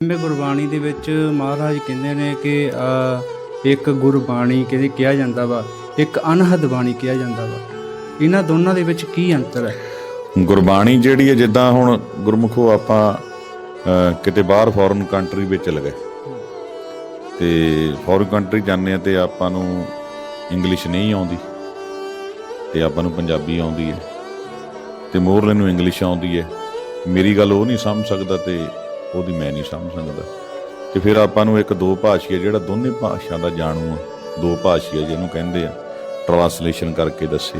ਮੈਂ ਗੁਰਬਾਣੀ ਦੇ ਵਿੱਚ ਮਹਾਰਾਜ ਕਹਿੰਦੇ ਨੇ ਕਿ ਇੱਕ ਗੁਰਬਾਣੀ ਕਹਿੰਦੇ ਕਿਹਾ ਜਾਂਦਾ ਵਾ, ਇੱਕ ਅਨਹਦ ਬਾਣੀ ਕਿਹਾ ਜਾਂਦਾ ਵਾ। ਇਹਨਾਂ ਦੋਨਾਂ ਦੇ ਵਿੱਚ ਕੀ ਅੰਤਰ ਹੈ? ਗੁਰਬਾਣੀ ਜਿਹੜੀ ਹੈ, ਜਿੱਦਾਂ ਹੁਣ ਗੁਰਮੁਖੋ ਆਪਾਂ ਕਿਤੇ ਬਾਹਰ ਫੋਰਨ ਕੰਟਰੀ ਵਿੱਚ ਚਲੇ ਗਏ। ਤੇ ਫੋਰਨ ਕੰਟਰੀ ਜਾਂਦੇ ਆ ਤੇ ਆਪਾਂ ਨੂੰ ਇੰਗਲਿਸ਼ ਨਹੀਂ ਆਉਂਦੀ, ਤੇ ਆਪਾਂ ਨੂੰ ਪੰਜਾਬੀ ਆਉਂਦੀ ਹੈ। ਤੇ ਮੋਰਲੇ ਨੂੰ ਇੰਗਲਿਸ਼ ਆਉਂਦੀ ਹੈ। ਮੇਰੀ ਗੱਲ ਉਹ ਨਹੀਂ ਸਮਝ ਸਕਦਾ ਤੇ ਉਹਦੀ ਮੈਂ ਨਹੀਂ ਸਮਝ ਸਕਦਾ। ਤੇ ਫਿਰ ਆਪਾਂ ਨੂੰ ਇੱਕ ਦੋ ਭਾਸ਼ੀ ਜਿਹੜਾ ਦੋਨੇ ਭਾਸ਼ਾ ਦਾ ਜਾਣੂ ਆ। ਦੋ ਭਾਸ਼ੀ ਜਿਹਨੂੰ ਕਹਿੰਦੇ ਆ ਟ੍ਰਾਂਸਲੇਸ਼ਨ ਕਰਕੇ ਦੱਸੇ।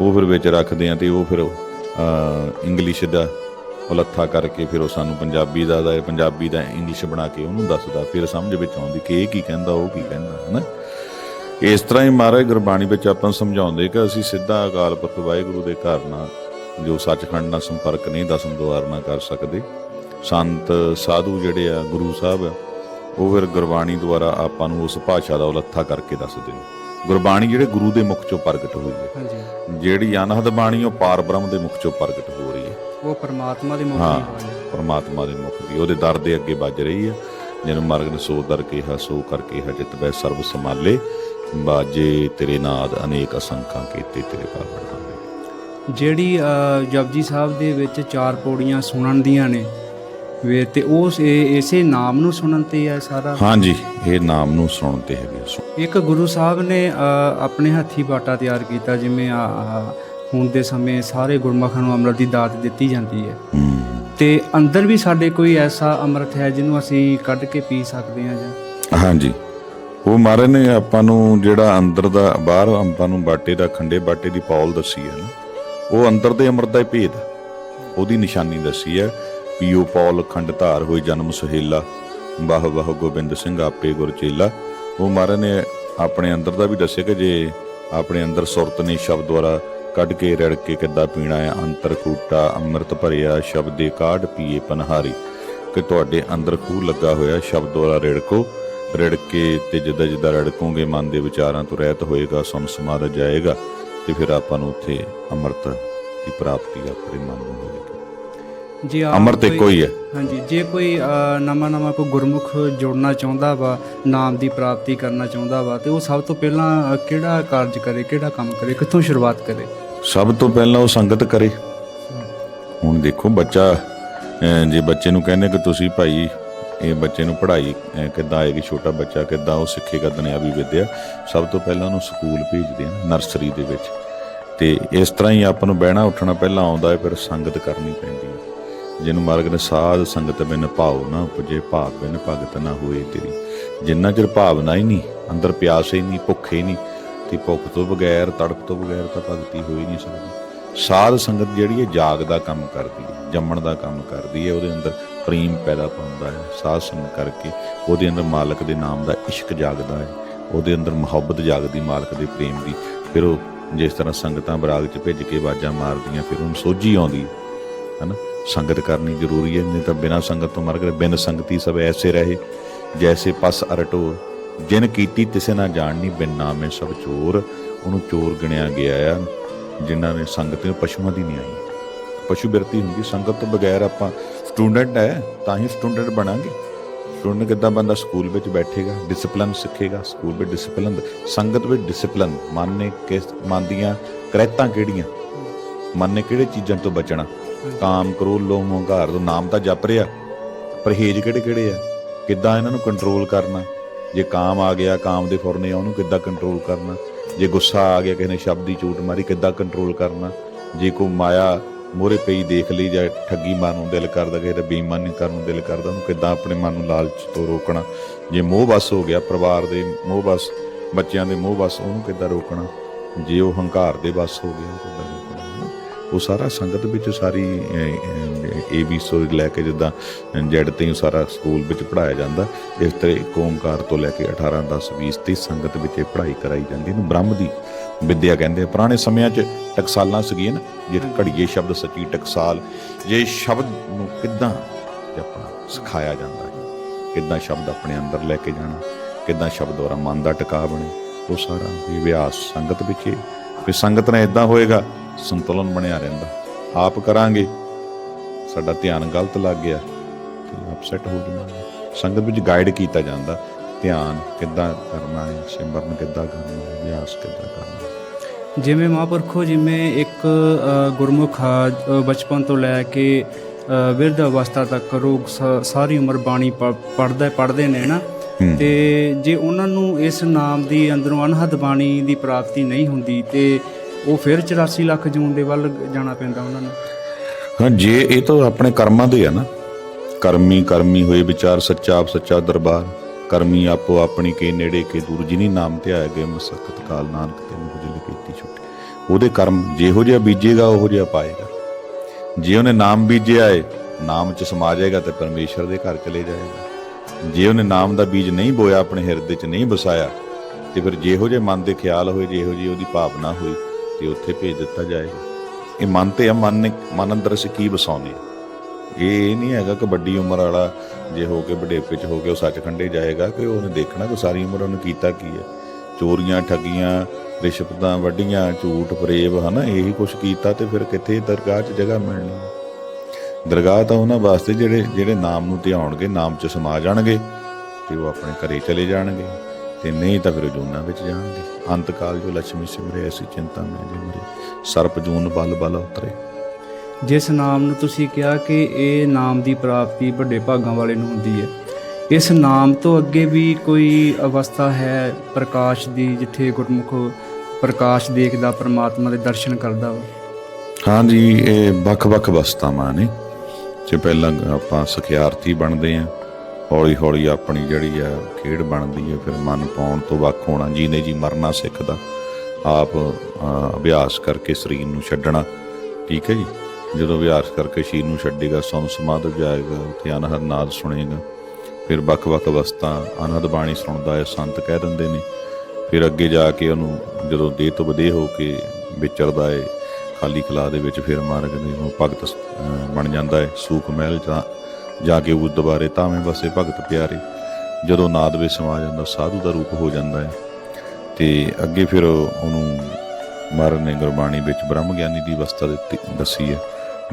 ਉਹ ਫਿਰ ਵਿੱਚ ਰੱਖਦੇ ਆ ਤੇ ਉਹ ਫਿਰ ਇੰਗਲਿਸ਼ ਦਾ ਉਲੱਥਾ ਕਰਕੇ ਫਿਰ ਉਹ ਸਾਨੂੰ ਪੰਜਾਬੀ ਦਾ ਦਾ ਪੰਜਾਬੀ ਦਾ ਇੰਗਲਿਸ਼ ਬਣਾ ਕੇ ਉਹਨੂੰ ਦੱਸਦਾ। ਫਿਰ ਸਮਝ ਵਿੱਚ ਆਉਂਦੀ ਕਿ ਇਹ ਕੀ ਕਹਿੰਦਾ ਉਹ ਕੀ ਕਹਿੰਦਾ ਹਨਾ? ਇਸ ਤਰ੍ਹਾਂ ਹੀ ਮਹਾਰਾਜ ਗੁਰਬਾਣੀ ਵਿੱਚ ਆਪਾਂ ਨੂੰ ਸਮਝਾਉਂਦੇ ਕਿ ਅਸੀਂ ਸਿੱਧਾ ਅਕਾਲ ਪੁਰਖ ਵਾਹਿਗੁਰੂ ਦੇ ਘਰ ਨਾਲ ਜੋ ਸੱਚਖੰਡ ਨਾਲ ਸੰਪਰਕ ਨਹੀਂ ਦਸਮ ਦੁਆਰ ਨਾਲ ਕਰ ਸਕਦੇ। ਸੰਤ ਸਾਧੂ ਜਿਹੜੇ ਆ ਗੁਰੂ ਸਾਹਿਬ ਉਹ ਫਿਰ ਗੁਰਬਾਣੀ ਦੁਆਰਾ ਆਪਾਂ ਨੂੰ ਉਸ ਭਾਸ਼ਾ ਦਾ ਉਲੱਥਾ ਕਰਕੇ ਦੱਸਦੇ ਨੇ। ਗੁਰਬਾਣੀ ਜਿਹੜੇ ਗੁਰੂ ਦੇ ਮੁਖ ਚੋਂ ਪ੍ਰਗਟ ਹੋਈ ਹੈ। ਜਿਹੜੀ ਅਨਹਦ ਬਾਣੀ ਉਹ ਪਾਰ ਬ੍ਰਹਮ ਦੇ ਮੁਖ ਚੋਂ ਪ੍ਰਗਟ ਹੋ ਰਹੀ ਹੈ। ਉਹ ਪਰਮਾਤਮਾ ਦੇ ਮੁਖ ਹਾਂ ਦੀ ਹੈ। ਪਰਮਾਤਮਾ ਦੇ ਮੁਖ ਦੀ। ਉਹਦੇ ਦਰ ਦੇ ਅੱਗੇ ਵੱਜ ਰਹੀ ਹੈ। ਜਿਹਨੂੰ ਮਰਗ ਨੇ ਸੋ ਦਰ ਕਿਹਾ ਸੋ ਕਰਕੇ ਹਜਤ ਬੈ ਸਰਬ ਸਮਾਲੇ ਬਾਜੇ ਤੇਰੇ ਨਾਦ ਅਨੇਕ ਅਸੰਖਾਂ ਕੀਤੇ ਤੇਰੇ ਪਰ ਬੜਾਵੇ ਜਿਹੜੀ ਜਪਜੀ ਸਾਹਿਬ ਦੇ ਵਿੱਚ ਚਾਰ ਪੌੜੀਆਂ ਸੁਣਨ ਦੀਆਂ ਨੇ ਵੇ ਤੇ ਉਸ ਇਸੇ ਨਾਮ ਨੂੰ ਸੁਣਨ ਤੇ ਹੈ ਸਾਰਾ। ਹਾਂਜੀ ਇਹ ਨਾਮ ਨੂੰ ਸੁਣਦੇ ਹੈਗੇ ਸੁ- ਇੱਕ ਗੁਰੂ ਸਾਹਿਬ ਨੇ ਆਪਣੇ ਹੱਥੀ ਬਾਟਾ ਤਿਆਰ ਕੀਤਾ ਜਿਵੇਂ ਹੁਣ ਦੇ ਸਮੇਂ ਸਾਰੇ ਗੁਰਮਖਾਂ ਨੂੰ ਅੰਮ੍ਰਿਤ ਦੀ ਦਾਤ ਦਿੱਤੀ ਜਾਂਦੀ ਹੈ। ਤੇ ਅੰਦਰ ਵੀ ਸਾਡੇ ਕੋਈ ਐਸਾ ਅੰਮ੍ਰਿਤ ਹੈ ਜਿਹਨੂੰ ਅਸੀਂ ਕੱਢ ਕੇ ਪੀ ਸਕਦੇ ਹਾਂ ਜਾਂ? ਹਾਂਜੀ। ਉਹ ਮਹਾਰਾਜ ਨੇ ਆਪਾਂ ਨੂੰ ਜਿਹੜਾ ਅੰਦਰ ਦਾ ਬਾਹਰ ਆਪਾਂ ਨੂੰ ਬਾਟੇ ਦਾ ਖੰਡੇ ਬਾਟੇ ਦੀ ਪੌਲ ਦੱਸੀ ਹੈ ਨਾ ਉਹ ਅੰਦਰ ਦੇ ਅੰਮ੍ਰਿਤ ਦਾ ਹੀ ਭੇਦ। ਉਹਦੀ ਨਿਸ਼ਾਨੀ ਦੱਸੀ ਹੈ ਪੀਓ ਪੌਲ ਅਖੰਡ ਧਾਰ ਹੋਈ ਜਨਮ ਸੁਹੇਲਾ। ਵਾਹ ਵਾਹ, ਗੋਬਿੰਦ ਸਿੰਘ ਆਪੇ ਗੁਰ ਚੇਲਾ। ਉਹ ਮਹਾਰਾਜ ਨੇ ਆਪਣੇ ਅੰਦਰ ਦਾ ਵੀ ਦੱਸਿਆ ਕਿ ਜੇ ਆਪਣੇ ਅੰਦਰ ਸੁਰਤ ਨੇ ਸ਼ਬਦ ਦੁਆਰਾ ਕੱਢ ਕੇ, ਰੜ ਕੇ ਕਿੱਦਾਂ ਪੀਣਾ ਹੈ? ਅੰਤਰ ਕੂਟਾ ਅੰਮ੍ਰਿਤ ਭਰਿਆ, ਸ਼ਬਦ ਦੇ ਕਾਢ ਪੀਏ ਪਨਹਾਰੀ। ਕਿ ਤੁਹਾਡੇ ਅੰਦਰ ਖੂਹ ਲੱਗਾ ਹੋਇਆ, ਸ਼ਬਦ ਦੁਆਰਾ ਰਿੜਕੋ। ਰਿੜ ਕੇ ਤੇ ਜਿੱਦਾਂ ਜਿੱਦਾਂ ਰੜਕੋਗੇ, ਮਨ ਦੇ ਵਿਚਾਰਾਂ ਤੋਂ ਰਹਿਤ ਹੋਏਗਾ, ਸਮ ਸਮਾਦ ਜਾਏਗਾ। ਤੇ ਫਿਰ ਆਪਾਂ ਨੂੰ ਉੱਥੇ ਅੰਮ੍ਰਿਤ ਦੀ ਪ੍ਰਾਪਤੀ ਆਪਣੇ ਮਨ ਨੂੰ ਹੋਵੇਗੀ ਜੇ ਆਪ ਅੰਮ੍ਰਿਤ ਇੱਕੋ ਹੀ ਹੈ। ਹਾਂਜੀ ਜੇ ਕੋਈ ਨਵਾਂ ਨਵਾਂ ਕੋਈ ਗੁਰਮੁਖ ਜੁੜਨਾ ਚਾਹੁੰਦਾ ਵਾ ਨਾਮ ਦੀ ਪ੍ਰਾਪਤੀ ਕਰਨਾ ਚਾਹੁੰਦਾ ਵਾ ਤੇ ਉਹ ਸਭ ਤੋਂ ਪਹਿਲਾਂ ਅ, ਕਿਹੜਾ ਕਾਰਜ ਕਰੇ ਕਿਹੜਾ ਕੰਮ ਕਰੇ ਕਿੱਥੋਂ ਸ਼ੁਰੂਆਤ ਕਰੇ? ਸਭ ਤੋਂ ਪਹਿਲਾਂ ਉਹ ਸੰਗਤ ਕਰੇ। ਹੁਣ ਦੇਖੋ ਬੱਚਾ ਅਹ, ਜੇ ਬੱਚੇ ਨੂੰ ਕਹਿੰਦੇ ਕਿ ਤੁਸੀਂ ਭਾਈ ਇਹ ਬੱਚੇ ਨੂੰ ਪੜ੍ਹਾਈ ਅਹ, ਕਿੱਦਾਂ ਆਏਗੀ ਛੋਟਾ ਬੱਚਾ ਕਿੱਦਾਂ ਉਹ ਸਿੱਖੇਗਾ ਦੁਨਿਆਵੀ ਵਿੱਦਿਆ ਸਭ ਤੋਂ ਪਹਿਲਾਂ ਉਹਨੂੰ ਸਕੂਲ ਭੇਜਦੇ ਆ ਨਰਸਰੀ ਦੇ ਵਿੱਚ। ਤੇ ਇਸ ਤਰ੍ਹਾਂ ਹੀ ਆਪਾਂ ਨੂੰ ਬਹਿਣਾ ਉੱਠਣਾ ਪਹਿਲਾਂ ਆਉਂਦਾ ਹੈ ਫਿਰ ਸੰਗਤ ਕਰਨੀ ਪੈਂਦੀ ਹੈ। ਜਿਹਨੂੰ ਮਾਰਗ ਨੇ ਸਾਧ ਸੰਗਤ ਬਿਨ ਭਾਉ ਨਾ ਉਪਜੇ ਭਾਵ ਬਿਨ ਭਗਤ ਨਾ ਹੋਏ ਤੇਰੀ। ਜਿੰਨਾ ਚਿਰ ਭਾਵਨਾ ਹੀ ਨਹੀਂ, ਅੰਦਰ ਪਿਆਸ ਹੀ ਨਹੀਂ, ਭੁੱਖ ਹੀ ਨਹੀਂ, ਤੇ ਭੁੱਖ ਤੋਂ ਬਗੈਰ, ਤੜਪ ਤੋਂ ਬਗੈਰ ਤਾਂ ਭਗਤੀ ਹੋ ਹੀ ਨਹੀਂ ਸਕਦੀ। ਸਾਧ ਸੰਗਤ ਜਿਹੜੀ ਹੈ ਜਾਗ ਦਾ ਕੰਮ ਕਰਦੀ ਹੈ, ਜੰਮਣ ਦਾ ਕੰਮ ਕਰਦੀ ਹੈ, ਉਹਦੇ ਅੰਦਰ ਪ੍ਰੇਮ ਪੈਦਾ ਪਾਉਂਦਾ ਹੈ। ਸਾਧ ਸੰਗਤ ਕਰਕੇ ਉਹਦੇ ਅੰਦਰ ਮਾਲਕ ਦੇ ਨਾਮ ਦਾ ਇਸ਼ਕ ਜਾਗਦਾ ਹੈ, ਉਹਦੇ ਅੰਦਰ ਮੁਹੱਬਤ ਜਾਗਦੀ ਮਾਲਕ ਦੇ ਪ੍ਰੇਮ ਦੀ। ਫਿਰ ਉਹ ਜਿਸ ਤਰ੍ਹਾਂ ਸੰਗਤਾਂ ਬਰਾਗ 'ਚ ਭਿੱਜ ਕੇ ਆਵਾਜ਼ਾਂ ਮਾਰਦੀਆਂ, ਫਿਰ ਉਹਨੂੰ ਸੋਝੀ ਆਉਂਦੀ ਹੈ ਨਾ ਸੰਗਤ ਕਰਨੀ ਜ਼ਰੂਰੀ ਹੈ, ਨਹੀਂ ਤਾਂ ਬਿਨਾਂ ਸੰਗਤ ਤੋਂ ਮਰ ਗਏ, ਬਿਨ ਸੰਗਤੀ ਸਭ ਐਸੇ ਰਹੇ, ਜੈਸੇ ਪਸ ਅਰਟੋ ਜਿਨ ਕੀਤੀ ਤਿਸੇ ਨਾ ਜਾਣਨੀ, ਬਿਨ ਨਾਮੇ ਸਭ ਚੋਰ। ਉਹਨੂੰ ਚੋਰ ਗਿਣਿਆ ਗਿਆ ਆ, ਜਿਨ੍ਹਾਂ ਨੇ ਸੰਗਤ ਨੂੰ ਪਸ਼ੂਆਂ ਦੀ ਨਹੀਂ ਆਈ ਪਸ਼ੂ ਬਿਰਤੀ ਹੁੰਦੀ, ਸੰਗਤ ਤੋਂ ਬਗੈਰ ਆਪਾਂ ਸਟੂਡੈਂਟ ਹੈ, ਤਾਂ ਹੀ ਸਟੂਡੈਂਟ ਬਣਾਂਗੇ। ਸਟੂਡੈਂਟ ਕਿੱਦਾਂ ਬੰਦਾ ਸਕੂਲ ਵਿੱਚ ਬੈਠੇਗਾ ਡਿਸਪਲਿਨ ਸਿੱਖੇਗਾ, ਸਕੂਲ ਵਿੱਚ ਡਿਸਪਲਿਨ ਸੰਗਤ ਵਿੱਚ ਡਿਸਪਲਿਨ ਮਨ ਨੇ ਕਿਸ, ਮਨ ਦੀਆਂ ਕਰੈਤਾਂ ਕਿਹੜੀਆਂ? ਮਨ ਨੇ ਕਿਹੜੇ ਚੀਜ਼ਾਂ ਤੋਂ ਬਚਣਾ? ਕਾਮ ਕਰੋਧ ਲੋਭ ਹੰਕਾਰ ਤੋਂ ਨਾਮ ਤਾਂ ਜਪ ਰਿਹਾ। ਪਰਹੇਜ ਕਿਹੜੇ ਕਿਹੜੇ ਆ? ਕਿੱਦਾਂ ਇਹਨਾਂ ਨੂੰ ਕੰਟਰੋਲ ਕਰਨਾ? ਜੇ ਕਾਮ ਆ ਗਿਆ, ਕਾਮ ਦੇ ਫੁਰਨੇ ਆ, ਉਹਨੂੰ ਕਿੱਦਾਂ ਕੰਟਰੋਲ ਕਰਨਾ? ਜੇ ਗੁੱਸਾ ਆ ਗਿਆ, ਕਿਸੇ ਨੇ ਸ਼ਬਦ ਦੀ ਚੂਟ ਮਾਰੀ, ਕਿੱਦਾਂ ਕੰਟਰੋਲ ਕਰਨਾ? ਜੇ ਕੋਈ ਮਾਇਆ ਮੋਰੇ ਪਈ ਦੇਖ ਲਈ ਜਾਂ ਠੱਗੀ ਮਾਰਨ ਨੂੰ ਦਿਲ ਕਰਦਾ, ਕਿਸੇ ਦਾ ਬੇਈਮਾਨੀ ਕਰਨ ਨੂੰ ਦਿਲ ਕਰਦਾ, ਉਹਨੂੰ ਕਿੱਦਾਂ ਆਪਣੇ ਮਨ ਨੂੰ ਲਾਲਚ ਤੋਂ ਰੋਕਣਾ? ਜੇ ਮੋਹ ਬਸ ਹੋ ਗਿਆ, ਪਰਿਵਾਰ ਦੇ ਮੋਹ ਬਸ, ਬੱਚਿਆਂ ਦੇ ਮੋਹ ਬਸ, ਉਹਨੂੰ ਕਿੱਦਾਂ ਰੋਕਣਾ? ਜੇ ਉਹ ਹੰਕਾਰ ਦੇ ਬਸ ਹੋ ਗਿਆ, ਕਿੱਦਾਂ ਉਹ ਸਾਰਾ ਸੰਗਤ ਵਿੱਚ ਸਾਰੀ ਏ ਬੀ ਸੋ ਲੈ ਕੇ ਜਿੱਦਾਂ ਜੈਡ ਤੇ ਸਾਰਾ ਸਕੂਲ ਵਿੱਚ ਪੜਾਇਆ ਜਾਂਦਾ। ਇਸ ਤਰ੍ਹਾਂ ਇੱਕ ਓਮਕਾਰ ਤੋਂ ਲੈ ਕੇ 18 10 20 30 ਸੰਗਤ ਵਿੱਚ ਇਹ ਪੜ੍ਹਾਈ ਕਰਾਈ ਜਾਂਦੀ ਇਹਨੂੰ ਬ੍ਰਹਮ ਦੀ ਵਿਦਿਆ ਕਹਿੰਦੇ ਪੁਰਾਣੇ ਸਮਿਆਂ 'ਚ ਟਕਸਾਲਾਂ ਸੀਗੀਆਂ ਨਾ ਜੇ ਘੜੀਏ ਸ਼ਬਦ ਸੱਚੀ ਟਕਸਾਲ ਜੇ ਸ਼ਬਦ ਨੂੰ ਕਿੱਦਾਂ ਜਪਣਾ ਸਿਖਾਇਆ ਜਾਂਦਾ ਹੈ? ਕਿੱਦਾਂ ਸ਼ਬਦ ਆਪਣੇ ਅੰਦਰ ਲੈ ਕੇ ਜਾਣਾ? ਕਿੱਦਾਂ ਸ਼ਬਦ ਦੁਆਰਾ ਮਨ ਦਾ ਟਿਕਾ ਬਣੇ? ਉਹ ਸਾਰਾ ਅਭਿਆਸ ਸੰਗਤ ਵਿੱਚ। ਫਿਰ ਸੰਗਤ ਨਾਲ ਇਦਾਂ ਹੋਏਗਾ ਸੰਤੁਲਨ ਬਣਿਆ ਰਹਿੰਦਾ। ਆਪ ਕਰਾਂਗੇ। ਸਾਡਾ ਧਿਆਨ ਗਲਤ ਲੱਗ ਗਿਆ ਤੇ ਅਪਸੈਟ ਹੋ ਜਾਵਾਂਗੇ ਸੰਗਤ ਵਿੱਚ ਗਾਈਡ ਕੀਤਾ ਜਾਂਦਾ। ਧਿਆਨ ਕਿੱਦਾਂ ਕਰਨਾ ਹੈ ਸਿਮਰਨ ਕਿੱਦਾਂ ਕਰਨਾ ਹੈ ਅਭਿਆਸ ਕਿੱਦਾਂ ਕਰਨਾ ਹੈ। ਜਿਵੇਂ ਮਹਾਂਪੁਰਖੋ ਜਿਵੇਂ ਇੱਕ ਗੁਰਮੁਖ ਆ, ਬਚਪਨ ਤੋਂ ਲੈ ਕੇ ਅ, ਬਿਰਧ ਅਵਸਥਾ ਤੱਕ ਰੋਗ ਸਾਰੀ ਉਮਰ ਬਾਣੀ ਪੜ੍ਹਦਾ ਪੜ੍ਹਦੇ ਨੇ ਨਾ। ਤੇ ਜੇ ਉਹਨਾਂ ਨੂੰ ਇਸ ਨਾਮ ਦੀ ਅੰਦਰੋਂ ਅਨਹਦ ਬਾਣੀ ਦੀ ਪ੍ਰਾਪਤੀ ਨਹੀਂ ਹੁੰਦੀ ਤੇ ਉਹ ਫਿਰ 84 ਲੱਖ ਜੂਨ ਦੇ ਵੱਲ ਜਾਣਾ ਪੈਂਦਾ ਉਹਨਾਂ ਨੂੰ। ਹਾਂ, ਜੇ ਇਹ ਤਾਂ ਆਪਣੇ ਕਰਮਾਂ ਦੇ ਆ ਨਾ। ਕਰਮੀ ਕਰਮੀ ਹੋਏ ਵਿਚਾਰ, ਸੱਚਾ ਆਪ ਸੱਚਾ ਦਰਬਾਰ। ਕਰਮੀ ਆਪੋ ਆਪਣੀ ਕੇ ਨੇੜੇ ਕੇ ਦੂਰ, ਜਿਨੀ ਨਾਮ ਤੇ ਆਏ ਗਏ ਮਸਕਤ ਕਾਲ, ਨਾਨਕ ਤੈਨੂੰ ਗੁਜਲ ਕੀਤੀ ਛੁੱਟੀ। ਉਹਦੇ ਕਰਮ ਜਿਹੋ ਜਿਹਾ ਬੀਜੇਗਾ, ਉਹੋ ਜਿਹਾ ਪਾਏਗਾ। ਜੇ ਉਹਨੇ ਨਾਮ ਬੀਜਿਆ ਏ, ਨਾਮ ਚ ਸਮਾ ਜਾਏਗਾ ਤੇ ਪਰਮੇਸ਼ਰ ਦੇ ਘਰ ਚਲੇ ਜਾਏਗਾ। ਜੇ ਉਹਨੇ ਨਾਮ ਦਾ ਬੀਜ ਨਹੀਂ ਬੋਇਆ, ਆਪਣੇ ਹਿਰਦੇ ਚ ਨਹੀਂ ਵਸਾਇਆ ਤੇ ਫਿਰ ਜਿਹੋ ਜਿਹੇ ਮਨ ਦੇ ਖਿਆਲ ਹੋਏ, ਜਿਹੋ ਜਿਹੀ ਉਹਦੀ ਭਾਵਨਾ ਹੋਈ ਤੇ ਉੱਥੇ ਭੇਜ ਦਿੱਤਾ ਜਾਏਗਾ। ਇਹ ਮਨ ਤੇ ਆ, ਮਨ ਨੇ ਮਨ ਅੰਦਰ ਅਸੀਂ ਕੀ ਵਸਾਉਂਦੇ ਆ? ਇਹ ਇਹ ਨਹੀਂ ਹੈਗਾ ਕਿ ਵੱਡੀ ਉਮਰ ਵਾਲਾ, ਜੇ ਹੋ ਕੇ ਬੁਢੇਪੇ ਚ ਹੋ ਕੇ ਉਹ ਸੱਚਖੰਡੇ ਜਾਏਗਾ ਕਿ ਉਹਨੇ ਦੇਖਣਾ ਕਿ ਸਾਰੀ ਉਮਰ ਉਹਨੇ ਕੀਤਾ ਕੀ ਹੈ? ਚੋਰੀਆਂ, ਠੱਗੀਆਂ, ਰਿਸ਼ਵਤਾਂ ਵੱਡੀਆਂ ਝੂਠ ਫਰੇਬ ਹਨਾ, ਇਹੀ ਕੁਛ ਕੀਤਾ ਤੇ ਫਿਰ ਕਿੱਥੇ ਦਰਗਾਹ 'ਚ ਜਗ੍ਹਾ ਮਿਲਣੀ ਦਰਗਾਹ ਤਾਂ ਉਹਨਾਂ ਵਾਸਤੇ ਜਿਹੜੇ ਜਿਹੜੇ ਨਾਮ ਨੂੰ ਧਿਆਉਣਗੇ ਨਾਮ 'ਚ ਸਮਾ ਜਾਣਗੇ ਤੇ ਉਹ ਆਪਣੇ ਘਰੇ ਚਲੇ ਜਾਣਗੇ। ਤੇ ਨਹੀਂ ਤਾਂ ਫਿਰ ਜੂਨਾਂ ਵਿੱਚ ਜਾਣਗੇ। ਅੰਤ ਕਾਲ ਜੋ ਲక్ష్ਮੀ ਸਿਮਰੇ ਐਸੀ ਚਿੰਤਾ ਮੈਂ ਜੇ ਮਰੇ। ਸਰਪ ਜੂਨ ਬਲ ਬਲ ਉਤਰੇ। ਜਿਸ ਨਾਮ ਨੂੰ ਤੁਸੀਂ ਕਿਹਾ ਕਿ ਇਹ ਨਾਮ ਦੀ ਪ੍ਰਾਪਤੀ ਵੱਡੇ ਭਾਗਾਂ ਵਾਲੇ ਨੂੰ ਹੁੰਦੀ ਹੈ। ਇਸ ਨਾਮ ਤੋਂ ਅੱਗੇ ਵੀ ਕੋਈ ਅਵਸਥਾ ਹੈ ਪ੍ਰਕਾਸ਼ ਦੀ ਜਿੱਥੇ ਗੁਰਮੁਖ ਪ੍ਰਕਾਸ਼ ਦੇਖਦਾ ਪ੍ਰਮਾਤਮਾ ਦੇ ਦਰਸ਼ਨ ਕਰਦਾ ਵਾ ਹਾਂਜੀ ਇਹ ਵੱਖ-ਵੱਖ ਅਵਸਥਾਵਾਂ ਨੇ। ਜੇ ਪਹਿਲਾਂ ਆਪਾਂ ਸਖਿਆਰਥੀ ਬਣਦੇ ਆ ਹੌਲੀ ਹੌਲੀ ਆਪਣੀ ਜਿਹੜੀ ਆ ਖੇਡ ਬਣਦੀ ਹੈ, ਫਿਰ ਮਨ ਪਾਉਣ ਤੋਂ ਵੱਖ ਹੋਣਾ, ਜੀਨੇ ਜੀ ਮਰਨਾ ਸਿੱਖਦਾ, ਆਪ ਅਭਿਆਸ ਕਰਕੇ ਸਰੀਰ ਨੂੰ ਛੱਡਣਾ। ਠੀਕ ਹੈ ਜੀ? ਜਦੋਂ ਅਭਿਆਸ ਕਰਕੇ ਸਰੀਰ ਨੂੰ ਛੱਡੇਗਾ, ਸੌਂ ਸਮਾਧ ਜਾਏਗਾ, ਉੱਥੇ ਅਨਹਦ ਨਾਦ ਸੁਣੇਗਾ। ਫਿਰ ਵੱਖ-ਵੱਖ ਅਵਸਥਾ ਅਨਹਦ ਬਾਣੀ ਸੁਣਦਾ ਹੈ, ਸੰਤ ਕਹਿ ਦਿੰਦੇ ਨੇ। ਫਿਰ ਅੱਗੇ ਜਾ ਕੇ ਉਹਨੂੰ ਜਦੋਂ ਦੇਹ ਤੋਂ ਵਧੇ ਹੋ ਕੇ ਵਿਚਰਦਾ ਹੈ, ਖਾਲੀ ਖਲਾ ਦੇ ਵਿੱਚ ਫਿਰ ਮਾਰਗ ਦੇ ਨੂੰ ਭਗਤ ਬਣ ਜਾਂਦਾ ਹੈ, ਸੂਖ ਮਹਿਲ ਜਾਂ ਜਾ ਕੇ ਉਹ ਦੁਬਾਰੇ ਤਾਵੇਂ ਵਸੇ ਭਗਤ ਪਿਆਰੇ, ਜਦੋਂ ਨਾਦ ਵਿੱਚ ਸਮਾ ਜਾਂਦਾ, ਸਾਧੂ ਦਾ ਰੂਪ ਹੋ ਜਾਂਦਾ ਹੈ। ਤੇ ਅੱਗੇ ਫਿਰ ਉਹਨੂੰ ਮਹਾਰਾਜ ਨੇ ਗੁਰਬਾਣੀ ਵਿੱਚ ਬ੍ਰਹਮ ਗਿਆਨੀ ਦੀ ਅਵਸਥਾ ਦਿੱਤੀ, ਦੱਸੀ ਹੈ।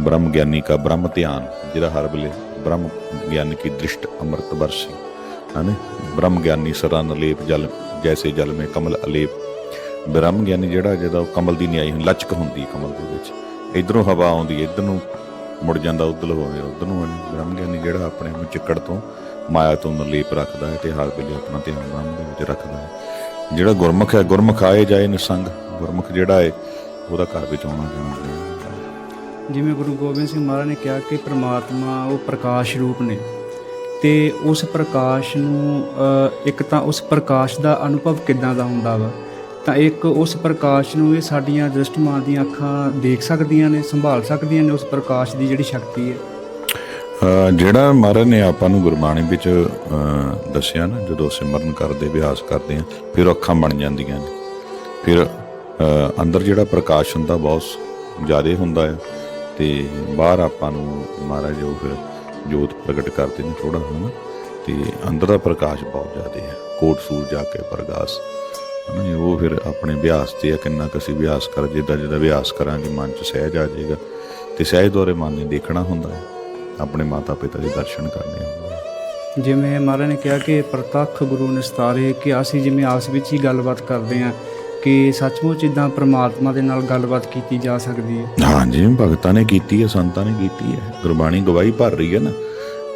ਬ੍ਰਹਮ ਗਿਆਨੀ ਕਾ ਬ੍ਰਹਮ ਧਿਆਨ, ਜਿਹੜਾ ਹਰ ਵੇਲੇ ਬ੍ਰਹਮ ਗਿਆਨ ਕੀ ਦ੍ਰਿਸ਼ਟ ਅੰਮ੍ਰਿਤ ਵਰਸੀ ਹਨੇ? ਬ੍ਰਹਮ ਗਿਆਨੀ ਸਰਨ ਅਲੇਪ ਜਲ, ਜੈਸੇ ਜਲ ਮੇ ਕਮਲ ਅਲੇਪ। ਬ੍ਰਹਮ ਗਿਆਨੀ ਜਿਹੜਾ, ਜਿਹਦਾ ਉਹ ਕਮਲ ਦੀ ਨਿਆਈ ਲਚਕ ਹੁੰਦੀ ਹੈ ਕਮਲ ਦੇ ਵਿੱਚ। ਇਧਰੋਂ ਹਵਾ ਆਉਂਦੀ, ਇਧਰ ਨੂੰ ਮੁੜ ਜਾਂਦਾ ਉਧਰ ਹੋਵੇ, ਉਧਰ ਨੂੰ ਬ੍ਰਹਮ ਗਿਆਨੀ ਜਿਹੜਾ ਆਪਣੇ ਨੂੰ ਚਿੱਕੜ ਤੋਂ ਮਾਇਆ ਤੋਂ ਨਲੇਪ ਰੱਖਦਾ ਹੈ ਤੇ ਹਰ ਵੇਲੇ ਆਪਣਾ ਧਿਆਨ ਬ੍ਰਹਮ ਦੇ ਵਿੱਚ ਰੱਖਦਾ ਹੈ। ਜਿਹੜਾ ਗੁਰਮੁਖ ਹੈ, ਗੁਰਮੁਖ ਆਏ ਜਾਏ ਨਿਸੰਗ, ਗੁਰਮੁਖ ਜਿਹੜਾ ਹੈ, ਉਹਦਾ ਘਰ ਵਿੱਚ ਆਉਣਾ ਜਾਣਾ ਜਿਵੇਂ ਗੁਰੂ ਗੋਬਿੰਦ ਸਿੰਘ ਮਹਾਰਾਜ ਨੇ ਕਿਹਾ ਕਿ ਪ੍ਰਮਾਤਮਾ ਉਹ ਪ੍ਰਕਾਸ਼ ਰੂਪ ਨੇ, ਤੇ ਉਸ ਪ੍ਰਕਾਸ਼ ਨੂੰ ਇੱਕ ਤਾਂ ਉਸ ਪ੍ਰਕਾਸ਼ ਦਾ ਅਨੁਭਵ ਕਿੱਦਾਂ ਦਾ ਹੁੰਦਾ ਵਾ? ਤਾਂ ਇੱਕ ਉਸ ਪ੍ਰਕਾਸ਼ ਨੂੰ ਇਹ ਸਾਡੀਆਂ ਦ੍ਰਿਸ਼ਟਮਾਨ ਦੀਆਂ ਅੱਖਾਂ ਦੇਖ ਸਕਦੀਆਂ ਨੇ, ਸੰਭਾਲ ਸਕਦੀਆਂ ਨੇ ਉਸ ਪ੍ਰਕਾਸ਼ ਦੀ ਜਿਹੜੀ ਸ਼ਕਤੀ ਹੈ। ਜਿਹੜਾ ਮਹਾਰਾਜ ਨੇ ਆਪਾਂ ਨੂੰ ਗੁਰਬਾਣੀ ਵਿੱਚ ਦੱਸਿਆ ਨਾ, ਜਦੋਂ ਸਿਮਰਨ ਕਰਦੇ, ਅਭਿਆਸ ਕਰਦੇ ਆ, ਫਿਰ ਅੱਖਾਂ ਬਣ ਜਾਂਦੀਆਂ ਨੇ। ਫਿਰ ਅੰਦਰ ਜਿਹੜਾ ਪ੍ਰਕਾਸ਼ ਹੁੰਦਾ, ਬਹੁਤ ਜ਼ਿਆਦਾ ਹੁੰਦਾ ਹੈ ਤੇ ਬਾਹਰ ਆਪਾਂ ਨੂੰ ਮਹਾਰਾਜ ਉਹ ਫਿਰ ਜੋਤ ਪ੍ਰਗਟ ਕਰਦੇ ਨੇ ਥੋੜਾ ਹਨਾ? ਤੇ ਅੰਦਰ ਦਾ ਪ੍ਰਕਾਸ਼ ਬਹੁਤ ਜ਼ਿਆਦਾ ਹੈ। ਕੋਟ ਸੂਰ ਜਾ ਕੇ ਪ੍ਰਗਾਸ। ਹਨਾ ਉਹ ਫਿਰ ਆਪਣੇ ਅਭਿਆਸ ਤੇ ਆ ਕਿੰਨਾ ਕੁ ਅਸੀਂ ਅਭਿਆਸ ਕਰ ਜਿੱਦਾਂ ਜਿੱਦਾਂ ਅਭਿਆਸ ਕਰਾਂਗੇ ਮਨ 'ਚ ਸਹਿਜ ਆ ਜਾਏਗਾ ਤੇ ਸਹਿਜ ਦੌਰੇ ਮਨ ਨੇ ਦੇਖਣਾ ਹੁੰਦਾ ਹੈ ਆਪਣੇ ਮਾਤਾ ਪਿਤਾ ਦੇ ਦਰਸ਼ਨ ਕਰਨੇ ਹੁੰਦੇ ਆ। ਜਿਵੇਂ ਮਹਾਰਾਜ ਨੇ ਕਿਹਾ ਕਿ ਪ੍ਰਤੱਖ ਗੁਰੂ ਨਿਸਤਾਰੇ ਕਿ ਅਸੀਂ ਜਿਵੇਂ ਆਪਸ ਵਿੱਚ ਹੀ ਗੱਲਬਾਤ ਕਰਦੇ ਹਾਂ ਕਿ ਸੱਚਮੁੱਚ ਇਦਾਂ ਪ੍ਰਮਾਤਮਾ ਦੇ ਨਾਲ ਗੱਲਬਾਤ ਕੀਤੀ ਜਾ ਸਕਦੀ ਹੈ ਹਾਂਜੀ ਭਗਤਾਂ ਨੇ ਕੀਤੀ ਹੈ ਸੰਤਾਂ ਨੇ ਕੀਤੀ ਹੈ ਗੁਰਬਾਣੀ ਗਵਾਹੀ ਭਰ ਰਹੀ ਹੈ ਨਾ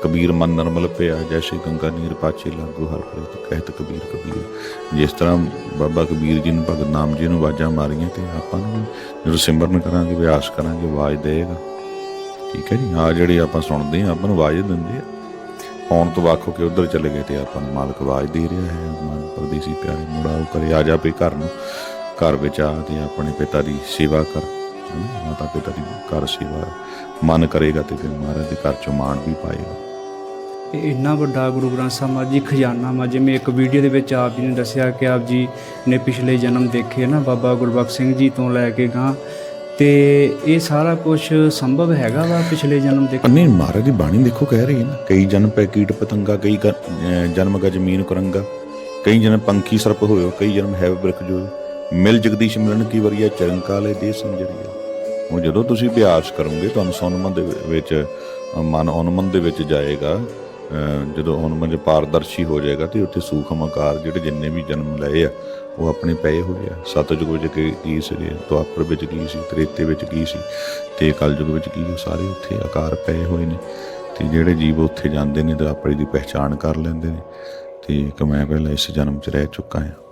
ਕਬੀਰ ਮਨ ਨਰਮਲ ਪਿਆ ਜੈਸੇ ਗੰਗਾ ਨੀਰ ਪਾਚੇ ਲਾਗੂ, ਹਰ ਪ੍ਰੇਤ ਕਹਿਤ ਕਬੀਰ ਕਬੀਰ। ਜਿਸ ਤਰ੍ਹਾਂ ਬਾਬਾ ਕਬੀਰ ਜੀ ਨੂੰ ਭਗਤ ਨਾਮ ਜੀ ਨੂੰ ਆਵਾਜ਼ਾਂ ਮਾਰੀਆਂ ਤੇ ਆਪਾਂ ਨੂੰ ਜਦੋਂ ਸਿਮਰਨ ਕਰਾਂਗੇ, ਅਭਿਆਸ ਕਰਾਂਗੇ, ਆਵਾਜ਼ ਦੇਗਾ ਠੀਕ ਹੈ ਜੀ? ਆ ਜਿਹੜੀ ਆਪਾਂ ਸੁਣਦੇ ਆ ਆਪਾਂ ਨੂੰ ਆਵਾਜ਼ ਦਿੰਦੇ ਆ। ਆਉਣ ਤੋਂ ਵੱਖ ਹੋ ਕੇ ਉਧਰ ਚਲੇ ਗਏ ਤੇ ਆਪਾਂ ਨੂੰ ਮਾਲਕ ਆਵਾਜ਼ ਦੇ ਰਿਹਾ ਹੈ। ਮਨ ਪਰਦੇਸੀ ਪਿਆਰੇ ਮੁੜਾ ਉਹ ਕਰੇ ਆ ਜਾ ਪਈ ਘਰ ਨੂੰ। ਘਰ ਵਿੱਚ ਆ ਤੇ ਆਪਣੇ ਪਿਤਾ ਦੀ ਸੇਵਾ ਕਰ। ਮਾਤਾ ਪਿਤਾ ਦੀ ਘਰ ਸੇਵਾ ਮਨ ਕਰੇਗਾ ਤੇ ਫਿਰ ਮਹਾਰਾਜ ਦੇ ਘਰ ਚੋਂ ਮਾਣ ਵੀ ਪਾਏਗਾ। ਇਹ ਇੰਨਾ ਵੱਡਾ ਗੁਰੂ ਗ੍ਰੰਥ ਸਾਹਿਬ ਮਹਾਰਾਜ ਜੀ ਖਜ਼ਾਨਾ ਵਾ ਜਿਵੇਂ ਇੱਕ ਵੀਡੀਓ ਦੇ ਵਿੱਚ ਆਪ ਜੀ ਨੇ ਦੱਸਿਆ ਕਿ ਆਪ ਜੀ ਨੇ ਪਿਛਲੇ ਜਨਮ ਦੇਖੇ ਨਾ ਬਾਬਾ ਗੁਰਬਖਸ਼ ਸਿੰਘ ਜੀ ਤੋਂ ਲੈ ਕੇ ਗਾਂ। ਤੇ ਇਹ ਸਾਰਾ ਕੁਝ ਸੰਭਵ ਹੈਗਾ ਵਾ ਪਿਛਲੇ ਜਨਮ ਦੇ ਨਹੀਂ ਮਹਾਰਾਜ ਦੀ ਬਾਣੀ ਦੇਖੋ ਕਹਿ ਰਹੀ ਹੈ ਨਾ, ਕਈ ਜਨਮ ਪੈ ਕੀਟ ਪਤੰਗਾ, ਕਈ ਜਨਮ ਗਾ ਜ਼ਮੀਨ ਕਰੰਗਾ, ਕਈ ਜਨਮ ਪੰਖੀ ਸਰਪ ਹੋਇਓ, ਕਈ ਜਨਮ ਹੈ ਬ੍ਰਿਖ ਜੋ ਮਿਲ ਜਗਦੀਸ਼ ਮਿਲਣ ਕੀ ਵਰੀਆ ਚਰਨ ਕਾਲੇ ਦੇ ਸੰਜਰੀਆ ਹੁਣ ਜਦੋਂ ਤੁਸੀਂ ਅਭਿਆਸ ਕਰੋਗੇ, ਤੁਹਾਨੂੰ ਸੁਨਮਨ ਦੇ ਵਿੱਚ ਮਨ ਉਨਮਨ ਦੇ ਵਿੱਚ ਜਾਏਗਾ ਜਦੋਂ ਹੁਣ ਮੰਨ ਪਾਰਦਰਸ਼ੀ ਹੋ ਜਾਏਗਾ ਤੇ ਉੱਥੇ ਸੂਖਮ ਆਕਾਰ ਜਿਹੜੇ ਜਿੰਨੇ ਵੀ ਜਨਮ ਲਏ ਆ, ਉਹ ਆਪਣੇ ਪਏ ਹੋਏ ਆ। ਸਤਜੁਗ ਵਿੱਚ ਕੀ ਕੀ ਸੀਗੇ? ਦੁਆਪਰ ਵਿੱਚ ਕੀ ਸੀ? ਤ੍ਰੇਤੇ ਵਿੱਚ ਕੀ ਸੀ? ਤੇ ਕਲਯੁਗ ਵਿੱਚ ਕੀ ਉਹ ਸਾਰੇ ਉੱਥੇ ਆਕਾਰ ਪਏ ਹੋਏ ਨੇ। ਤੇ ਜਿਹੜੇ ਜੀਵ ਉੱਥੇ ਜਾਂਦੇ ਨੇ, ਤਾਂ ਆਪਣੀ ਦੀ ਪਹਿਚਾਣ ਕਰ ਲੈਂਦੇ ਨੇ। ਤੇ ਇੱਕ ਮੈਂ ਪਹਿਲਾਂ ਇਸ ਜਨਮ 'ਚ ਰਹਿ ਚੁੱਕਾ ਹਾਂ।